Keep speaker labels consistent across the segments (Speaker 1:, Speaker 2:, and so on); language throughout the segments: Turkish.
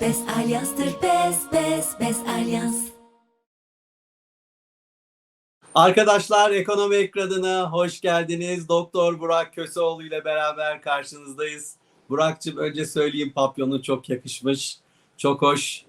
Speaker 1: Best Allianz'tır best best best Allianz.
Speaker 2: Arkadaşlar ekonomi ekranına hoş geldiniz. Doktor Burak Köseoğlu ile beraber karşınızdayız. Burak'cığım önce söyleyeyim papyonu çok yakışmış. Çok hoş.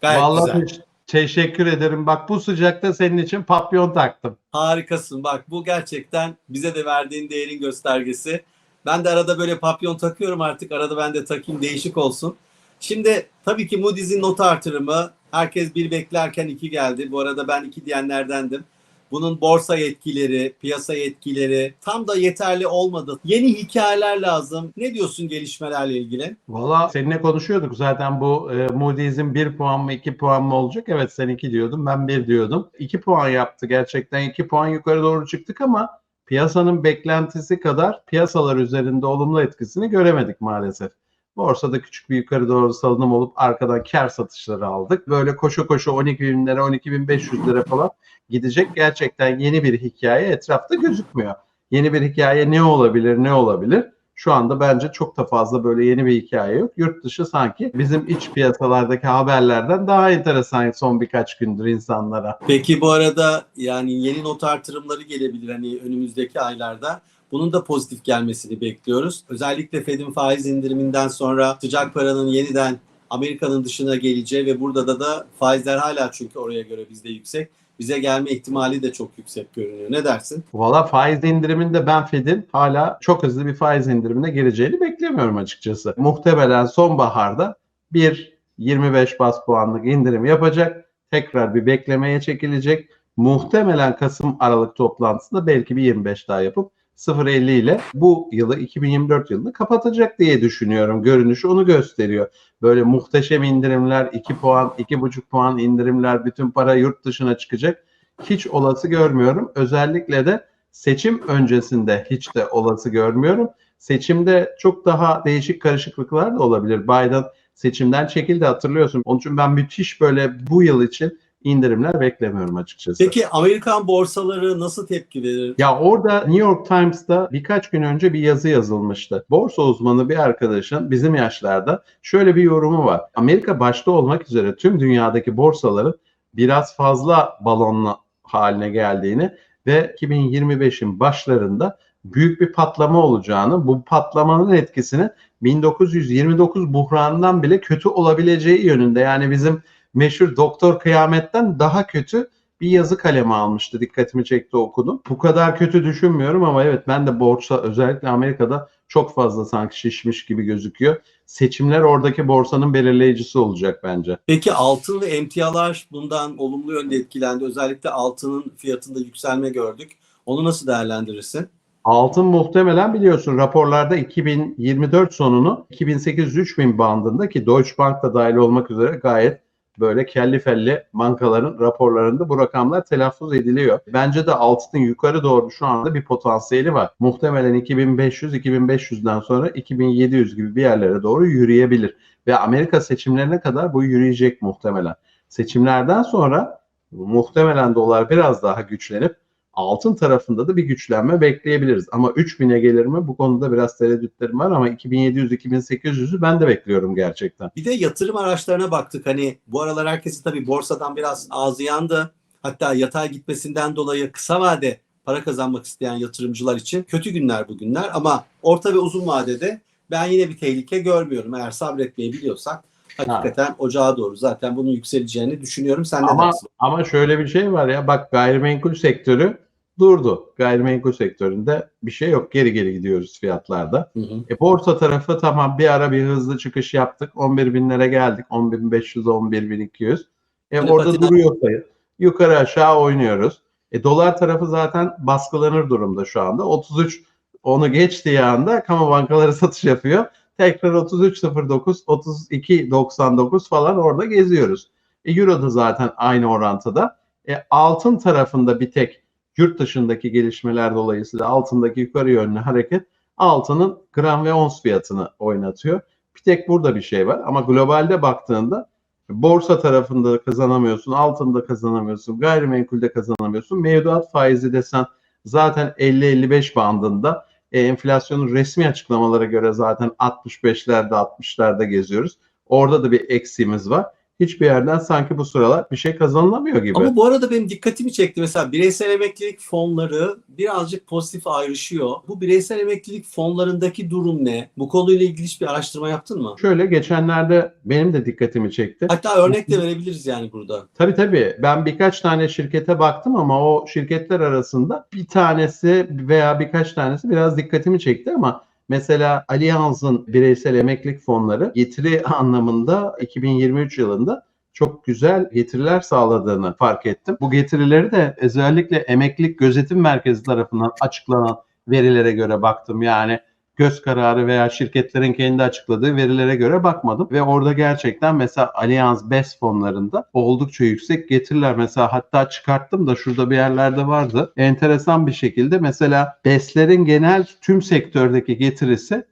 Speaker 2: Gayet
Speaker 3: Vallahi
Speaker 2: güzel.
Speaker 3: te- teşekkür ederim. Bak bu sıcakta senin için papyon taktım.
Speaker 2: Harikasın. Bak bu gerçekten bize de verdiğin değerin göstergesi. Ben de arada böyle papyon takıyorum artık. Arada ben de takayım değişik olsun. Şimdi tabii ki Moody's'in not artırımı. Herkes bir beklerken iki geldi. Bu arada ben iki diyenlerdendim. Bunun borsa yetkileri, piyasa yetkileri tam da yeterli olmadı. Yeni hikayeler lazım. Ne diyorsun gelişmelerle ilgili?
Speaker 3: Valla seninle konuşuyorduk zaten bu e, Moody's'in 1 puan mı 2 puan mı olacak? Evet sen 2 diyordun ben 1 diyordum. 2 puan yaptı gerçekten 2 puan yukarı doğru çıktık ama piyasanın beklentisi kadar piyasalar üzerinde olumlu etkisini göremedik maalesef. Borsada küçük bir yukarı doğru salınım olup arkadan kar satışları aldık. Böyle koşu koşu 12 bin lira 12.500 lira falan gidecek. Gerçekten yeni bir hikaye etrafta gözükmüyor. Yeni bir hikaye ne olabilir ne olabilir? Şu anda bence çok da fazla böyle yeni bir hikaye yok. Yurt dışı sanki bizim iç piyasalardaki haberlerden daha enteresan son birkaç gündür insanlara.
Speaker 2: Peki bu arada yani yeni not artırımları gelebilir hani önümüzdeki aylarda. Bunun da pozitif gelmesini bekliyoruz. Özellikle Fed'in faiz indiriminden sonra sıcak paranın yeniden Amerika'nın dışına geleceği ve burada da da faizler hala çünkü oraya göre bizde yüksek. Bize gelme ihtimali de çok yüksek görünüyor. Ne dersin?
Speaker 3: Valla faiz indiriminde ben Fed'in hala çok hızlı bir faiz indirimine gireceğini beklemiyorum açıkçası. Muhtemelen sonbaharda bir 25 bas puanlık indirim yapacak. Tekrar bir beklemeye çekilecek. Muhtemelen Kasım Aralık toplantısında belki bir 25 daha yapıp 0.50 ile bu yılı 2024 yılını kapatacak diye düşünüyorum. Görünüş onu gösteriyor. Böyle muhteşem indirimler 2 puan, 2,5 puan indirimler bütün para yurt dışına çıkacak. Hiç olası görmüyorum. Özellikle de seçim öncesinde hiç de olası görmüyorum. Seçimde çok daha değişik karışıklıklar da olabilir. Biden seçimden çekildi hatırlıyorsun. Onun için ben müthiş böyle bu yıl için indirimler beklemiyorum açıkçası.
Speaker 2: Peki Amerikan borsaları nasıl tepki verir?
Speaker 3: Ya orada New York Times'ta birkaç gün önce bir yazı yazılmıştı. Borsa uzmanı bir arkadaşın bizim yaşlarda şöyle bir yorumu var. Amerika başta olmak üzere tüm dünyadaki borsaların biraz fazla balonlu haline geldiğini ve 2025'in başlarında büyük bir patlama olacağını, bu patlamanın etkisini 1929 buhranından bile kötü olabileceği yönünde. Yani bizim meşhur doktor kıyametten daha kötü bir yazı kalemi almıştı. Dikkatimi çekti okudum. Bu kadar kötü düşünmüyorum ama evet ben de borsa özellikle Amerika'da çok fazla sanki şişmiş gibi gözüküyor. Seçimler oradaki borsanın belirleyicisi olacak bence.
Speaker 2: Peki altın ve emtialar bundan olumlu yönde etkilendi. Özellikle altının fiyatında yükselme gördük. Onu nasıl değerlendirirsin?
Speaker 3: Altın muhtemelen biliyorsun raporlarda 2024 sonunu 2800-3000 bandında ki Deutsche Bank da dahil olmak üzere gayet böyle kelli felli bankaların raporlarında bu rakamlar telaffuz ediliyor. Bence de altının yukarı doğru şu anda bir potansiyeli var. Muhtemelen 2500-2500'den sonra 2700 gibi bir yerlere doğru yürüyebilir. Ve Amerika seçimlerine kadar bu yürüyecek muhtemelen. Seçimlerden sonra muhtemelen dolar biraz daha güçlenip altın tarafında da bir güçlenme bekleyebiliriz. Ama 3000'e gelir mi? Bu konuda biraz tereddütlerim var ama 2700-2800'ü ben de bekliyorum gerçekten.
Speaker 2: Bir de yatırım araçlarına baktık. Hani bu aralar herkesin tabii borsadan biraz ağzı yandı. Hatta yatay gitmesinden dolayı kısa vade para kazanmak isteyen yatırımcılar için kötü günler bu günler. Ama orta ve uzun vadede ben yine bir tehlike görmüyorum. Eğer sabretmeyi biliyorsak hakikaten ocağa doğru zaten bunun yükseleceğini düşünüyorum. Sen
Speaker 3: Ama,
Speaker 2: dersin?
Speaker 3: ama şöyle bir şey var ya bak gayrimenkul sektörü durdu. Gayrimenkul sektöründe bir şey yok. Geri geri gidiyoruz fiyatlarda.
Speaker 2: Hı hı.
Speaker 3: E, borsa tarafı tamam bir ara bir hızlı çıkış yaptık. 11 binlere geldik. 10.500, 11.200. E,
Speaker 2: Böyle
Speaker 3: orada
Speaker 2: patinaj-
Speaker 3: duruyor sayı. Yukarı aşağı oynuyoruz. E, dolar tarafı zaten baskılanır durumda şu anda. 33 onu geçtiği anda kamu bankaları satış yapıyor. Tekrar 33.09, 32.99 falan orada geziyoruz. E, Euro da zaten aynı orantıda. E, altın tarafında bir tek yurt dışındaki gelişmeler dolayısıyla altındaki yukarı yönlü hareket altının gram ve ons fiyatını oynatıyor. Bir tek burada bir şey var ama globalde baktığında borsa tarafında kazanamıyorsun, altında kazanamıyorsun, gayrimenkulde kazanamıyorsun. Mevduat faizi desen zaten 50-55 bandında. E, enflasyonun resmi açıklamalara göre zaten 65'lerde 60'larda geziyoruz. Orada da bir eksiğimiz var. Hiçbir yerden sanki bu sıralar bir şey kazanılamıyor gibi.
Speaker 2: Ama bu arada benim dikkatimi çekti. Mesela bireysel emeklilik fonları birazcık pozitif ayrışıyor. Bu bireysel emeklilik fonlarındaki durum ne? Bu konuyla ilgili hiçbir araştırma yaptın mı?
Speaker 3: Şöyle geçenlerde benim de dikkatimi çekti.
Speaker 2: Hatta örnek de verebiliriz yani burada.
Speaker 3: Tabii tabii. Ben birkaç tane şirkete baktım ama o şirketler arasında bir tanesi veya birkaç tanesi biraz dikkatimi çekti ama mesela Allianz'ın bireysel emeklilik fonları getiri anlamında 2023 yılında çok güzel getiriler sağladığını fark ettim. Bu getirileri de özellikle Emeklilik Gözetim Merkezi tarafından açıklanan verilere göre baktım. Yani göz kararı veya şirketlerin kendi açıkladığı verilere göre bakmadım ve orada gerçekten mesela Allianz BES fonlarında oldukça yüksek getiriler mesela hatta çıkarttım da şurada bir yerlerde vardı. Enteresan bir şekilde mesela BES'lerin genel tüm sektördeki getirisi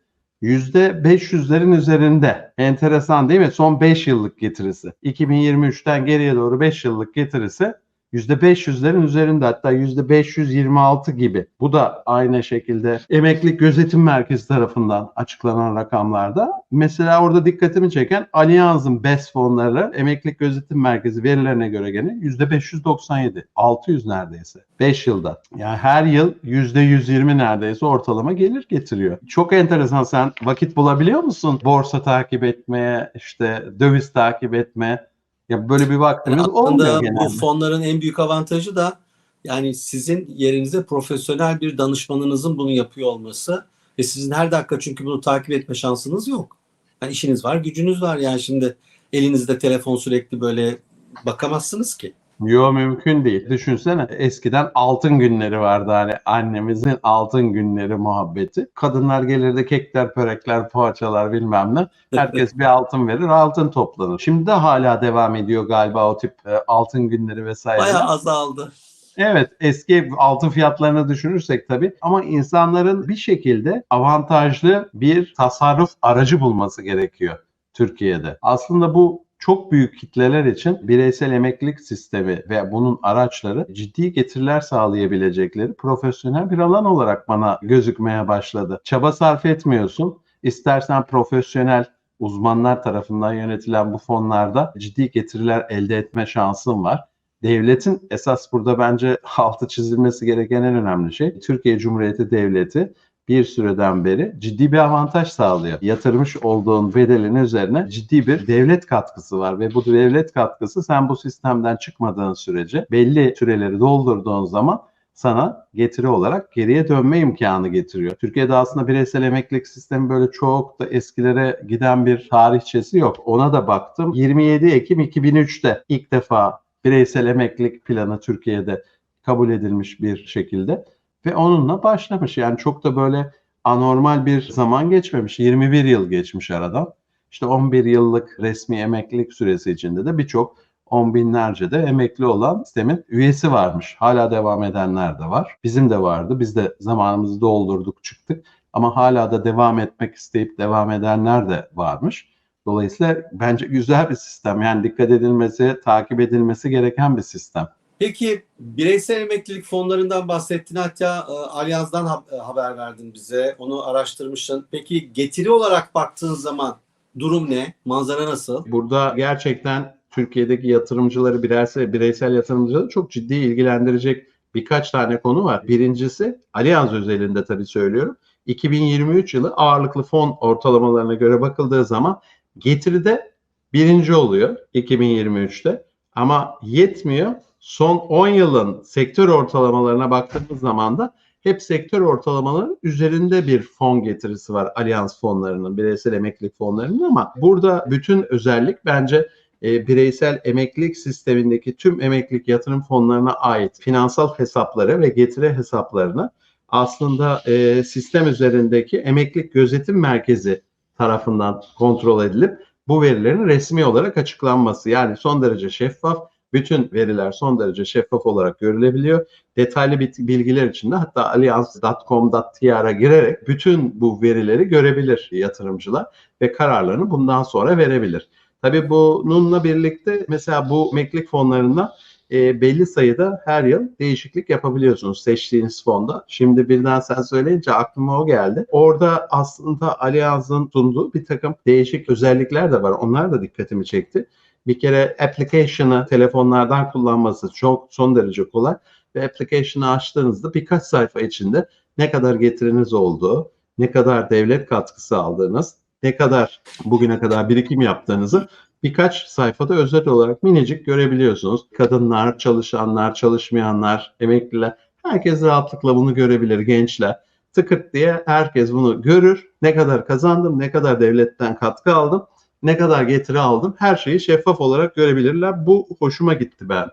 Speaker 3: %500'lerin üzerinde. Enteresan değil mi? Son 5 yıllık getirisi. 2023'ten geriye doğru 5 yıllık getirisi %500'lerin üzerinde hatta %526 gibi. Bu da aynı şekilde Emeklilik Gözetim Merkezi tarafından açıklanan rakamlarda. Mesela orada dikkatimi çeken Allianz'ın BES fonları Emeklilik Gözetim Merkezi verilerine göre gene %597. 600 neredeyse. 5 yılda. Yani her yıl %120 neredeyse ortalama gelir getiriyor. Çok enteresan sen vakit bulabiliyor musun? Borsa takip etmeye, işte döviz takip etmeye. Ya böyle bir
Speaker 2: Yani
Speaker 3: vaktimiz olmuyor
Speaker 2: aslında
Speaker 3: genelde.
Speaker 2: bu fonların en büyük avantajı da yani sizin yerinize profesyonel bir danışmanınızın bunu yapıyor olması ve sizin her dakika çünkü bunu takip etme şansınız yok. Yani işiniz var, gücünüz var yani şimdi elinizde telefon sürekli böyle bakamazsınız ki.
Speaker 3: Yo mümkün değil. Düşünsene eskiden altın günleri vardı hani annemizin altın günleri muhabbeti. Kadınlar gelirdi kekler, börekler, poğaçalar bilmem ne. Herkes bir altın verir, altın toplanır. Şimdi de hala devam ediyor galiba o tip e, altın günleri vesaire.
Speaker 2: Bayağı azaldı.
Speaker 3: Evet eski altın fiyatlarını düşünürsek tabii ama insanların bir şekilde avantajlı bir tasarruf aracı bulması gerekiyor Türkiye'de. Aslında bu çok büyük kitleler için bireysel emeklilik sistemi ve bunun araçları ciddi getiriler sağlayabilecekleri profesyonel bir alan olarak bana gözükmeye başladı. Çaba sarf etmiyorsun. İstersen profesyonel uzmanlar tarafından yönetilen bu fonlarda ciddi getiriler elde etme şansın var. Devletin esas burada bence altı çizilmesi gereken en önemli şey Türkiye Cumhuriyeti Devleti bir süreden beri ciddi bir avantaj sağlıyor. Yatırmış olduğun bedelin üzerine ciddi bir devlet katkısı var ve bu devlet katkısı sen bu sistemden çıkmadığın sürece belli süreleri doldurduğun zaman sana getiri olarak geriye dönme imkanı getiriyor. Türkiye'de aslında bireysel emeklilik sistemi böyle çok da eskilere giden bir tarihçesi yok. Ona da baktım. 27 Ekim 2003'te ilk defa bireysel emeklilik planı Türkiye'de kabul edilmiş bir şekilde ve onunla başlamış. Yani çok da böyle anormal bir zaman geçmemiş. 21 yıl geçmiş aradan. İşte 11 yıllık resmi emeklilik süresi içinde de birçok on binlerce de emekli olan sistemin üyesi varmış. Hala devam edenler de var. Bizim de vardı. Biz de zamanımızı doldurduk çıktık. Ama hala da devam etmek isteyip devam edenler de varmış. Dolayısıyla bence güzel bir sistem. Yani dikkat edilmesi, takip edilmesi gereken bir sistem.
Speaker 2: Peki bireysel emeklilik fonlarından bahsettin hatta e, Allianz'dan ha- e, haber verdin bize. Onu araştırmışsın. Peki getiri olarak baktığın zaman durum ne? Manzara nasıl?
Speaker 3: Burada gerçekten Türkiye'deki yatırımcıları, bireysel, bireysel yatırımcıları çok ciddi ilgilendirecek birkaç tane konu var. Birincisi Allianz özelinde tabii söylüyorum. 2023 yılı ağırlıklı fon ortalamalarına göre bakıldığı zaman getiride birinci oluyor 2023'te. Ama yetmiyor. Son 10 yılın sektör ortalamalarına baktığımız zaman da hep sektör ortalamalarının üzerinde bir fon getirisi var Allianz fonlarının, bireysel emeklilik fonlarının ama burada bütün özellik bence e, bireysel emeklilik sistemindeki tüm emeklilik yatırım fonlarına ait finansal hesapları ve getiri hesaplarını aslında e, sistem üzerindeki emeklilik gözetim merkezi tarafından kontrol edilip bu verilerin resmi olarak açıklanması yani son derece şeffaf bütün veriler son derece şeffaf olarak görülebiliyor. Detaylı bilgiler için de hatta allianz.com.tr'a girerek bütün bu verileri görebilir yatırımcılar ve kararlarını bundan sonra verebilir. Tabii bununla birlikte mesela bu emeklilik fonlarından e, belli sayıda her yıl değişiklik yapabiliyorsunuz seçtiğiniz fonda. Şimdi birden sen söyleyince aklıma o geldi. Orada aslında Allianz'ın sunduğu bir takım değişik özellikler de var. Onlar da dikkatimi çekti. Bir kere application'ı telefonlardan kullanması çok son derece kolay ve application'ı açtığınızda birkaç sayfa içinde ne kadar getiriniz olduğu, ne kadar devlet katkısı aldığınız, ne kadar bugüne kadar birikim yaptığınızı birkaç sayfada özet olarak minicik görebiliyorsunuz. Kadınlar, çalışanlar, çalışmayanlar, emekliler herkes rahatlıkla bunu görebilir gençler. Tıkırt diye herkes bunu görür. Ne kadar kazandım, ne kadar devletten katkı aldım, ne kadar getiri aldım her şeyi şeffaf olarak görebilirler. Bu hoşuma gitti ben.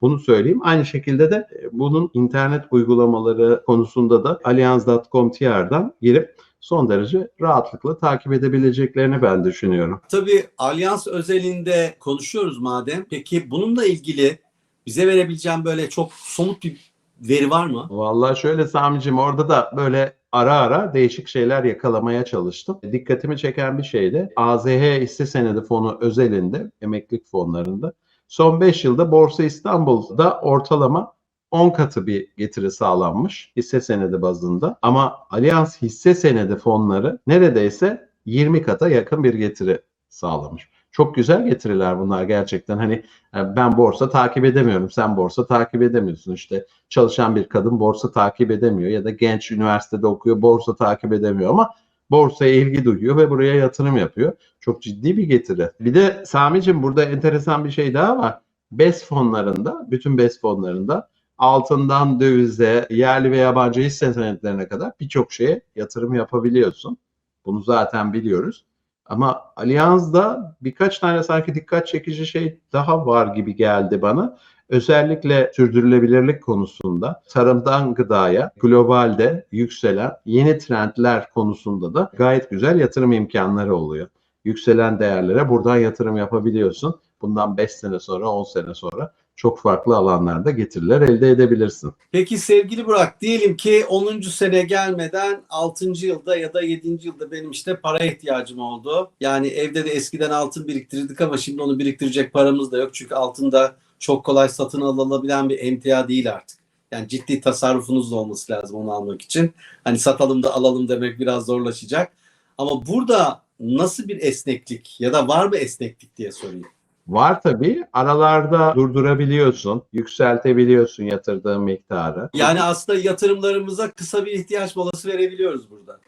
Speaker 3: Bunu söyleyeyim. Aynı şekilde de e, bunun internet uygulamaları konusunda da allianz.com.tr'dan girip son derece rahatlıkla takip edebileceklerini ben düşünüyorum.
Speaker 2: Tabii Alyans özelinde konuşuyoruz madem. Peki bununla ilgili bize verebileceğin böyle çok somut bir veri var mı?
Speaker 3: Vallahi şöyle Sami'cim orada da böyle ara ara değişik şeyler yakalamaya çalıştım. Dikkatimi çeken bir şey de AZH hisse senedi fonu özelinde emeklilik fonlarında son 5 yılda Borsa İstanbul'da ortalama 10 katı bir getiri sağlanmış hisse senedi bazında. Ama Allianz hisse senedi fonları neredeyse 20 kata yakın bir getiri sağlamış. Çok güzel getiriler bunlar gerçekten. Hani e, ben borsa takip edemiyorum. Sen borsa takip edemiyorsun. İşte çalışan bir kadın borsa takip edemiyor ya da genç üniversitede okuyor borsa takip edemiyor ama borsaya ilgi duyuyor ve buraya yatırım yapıyor. Çok ciddi bir getiri. Bir de Sami'cim burada enteresan bir şey daha var. BES fonlarında, bütün BES fonlarında altından dövize, yerli ve yabancı hisse senetlerine kadar birçok şeye yatırım yapabiliyorsun. Bunu zaten biliyoruz. Ama Allianz'da birkaç tane sanki dikkat çekici şey daha var gibi geldi bana. Özellikle sürdürülebilirlik konusunda tarımdan gıdaya globalde yükselen yeni trendler konusunda da gayet güzel yatırım imkanları oluyor. Yükselen değerlere buradan yatırım yapabiliyorsun. Bundan 5 sene sonra 10 sene sonra çok farklı alanlarda getiriler elde edebilirsin.
Speaker 2: Peki sevgili Burak diyelim ki 10. sene gelmeden 6. yılda ya da 7. yılda benim işte para ihtiyacım oldu. Yani evde de eskiden altın biriktirdik ama şimdi onu biriktirecek paramız da yok. Çünkü altın da çok kolay satın alınabilen bir emtia değil artık. Yani ciddi tasarrufunuz da olması lazım onu almak için. Hani satalım da alalım demek biraz zorlaşacak. Ama burada nasıl bir esneklik ya da var mı esneklik diye sorayım.
Speaker 3: Var tabii. Aralarda durdurabiliyorsun, yükseltebiliyorsun yatırdığın miktarı.
Speaker 2: Yani aslında yatırımlarımıza kısa bir ihtiyaç molası verebiliyoruz burada.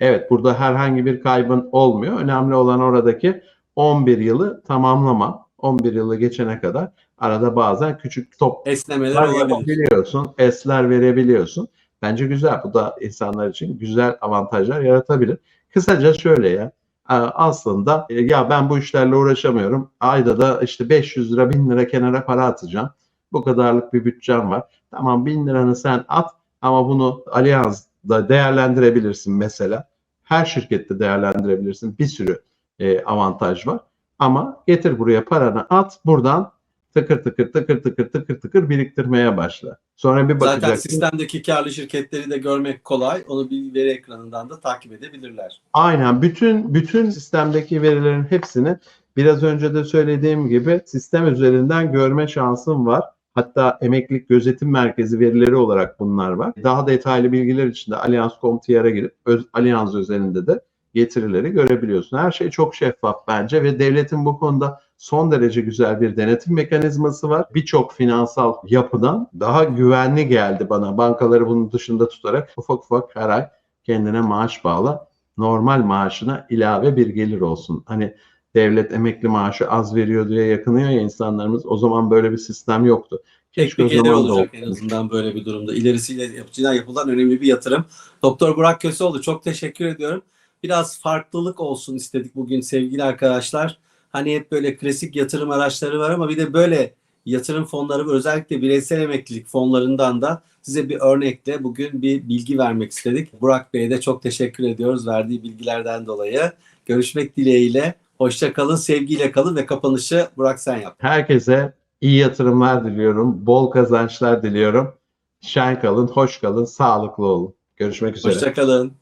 Speaker 3: Evet, burada herhangi bir kaybın olmuyor. Önemli olan oradaki 11 yılı tamamlama. 11 yılı geçene kadar arada bazen küçük top
Speaker 2: Esnemeler olabilir.
Speaker 3: yapabiliyorsun, esler verebiliyorsun. Bence güzel. Bu da insanlar için güzel avantajlar yaratabilir. Kısaca şöyle ya. E, Aslında e, ya ben bu işlerle uğraşamıyorum. Ayda da işte 500 lira 1000 lira kenara para atacağım. Bu kadarlık bir bütçem var. Tamam 1000 liranı sen at ama bunu Allianz'da değerlendirebilirsin mesela. Her şirkette değerlendirebilirsin. Bir sürü e, avantaj var. Ama getir buraya paranı at buradan tıkır tıkır tıkır tıkır tıkır tıkır biriktirmeye başla. Sonra bir
Speaker 2: Zaten
Speaker 3: bakacaksın.
Speaker 2: sistemdeki karlı şirketleri de görmek kolay. Onu bir veri ekranından da takip edebilirler.
Speaker 3: Aynen bütün bütün sistemdeki verilerin hepsini biraz önce de söylediğim gibi sistem üzerinden görme şansın var. Hatta emeklilik gözetim merkezi verileri olarak bunlar var. Daha detaylı bilgiler için de Allianz.com.tr'a girip öz, Allianz özelinde de getirileri görebiliyorsun. Her şey çok şeffaf bence ve devletin bu konuda son derece güzel bir denetim mekanizması var. Birçok finansal yapıdan daha güvenli geldi bana. Bankaları bunun dışında tutarak ufak ufak her ay kendine maaş bağla. Normal maaşına ilave bir gelir olsun. Hani devlet emekli maaşı az veriyor diye yakınıyor ya insanlarımız. O zaman böyle bir sistem yoktu.
Speaker 2: Tek bir gelir olacak en azından böyle bir durumda. İlerisiyle yapıcıdan yapılan önemli bir yatırım. Doktor Burak Köseoğlu çok teşekkür ediyorum. Biraz farklılık olsun istedik bugün sevgili arkadaşlar. Hani hep böyle klasik yatırım araçları var ama bir de böyle yatırım fonları ve özellikle bireysel emeklilik fonlarından da size bir örnekle bugün bir bilgi vermek istedik. Burak Bey'e de çok teşekkür ediyoruz verdiği bilgilerden dolayı. Görüşmek dileğiyle. Hoşça kalın, sevgiyle kalın ve kapanışı Burak sen yap.
Speaker 3: Herkese iyi yatırımlar diliyorum. Bol kazançlar diliyorum. Şen kalın, hoş kalın, sağlıklı olun. Görüşmek üzere.
Speaker 2: Hoşça kalın.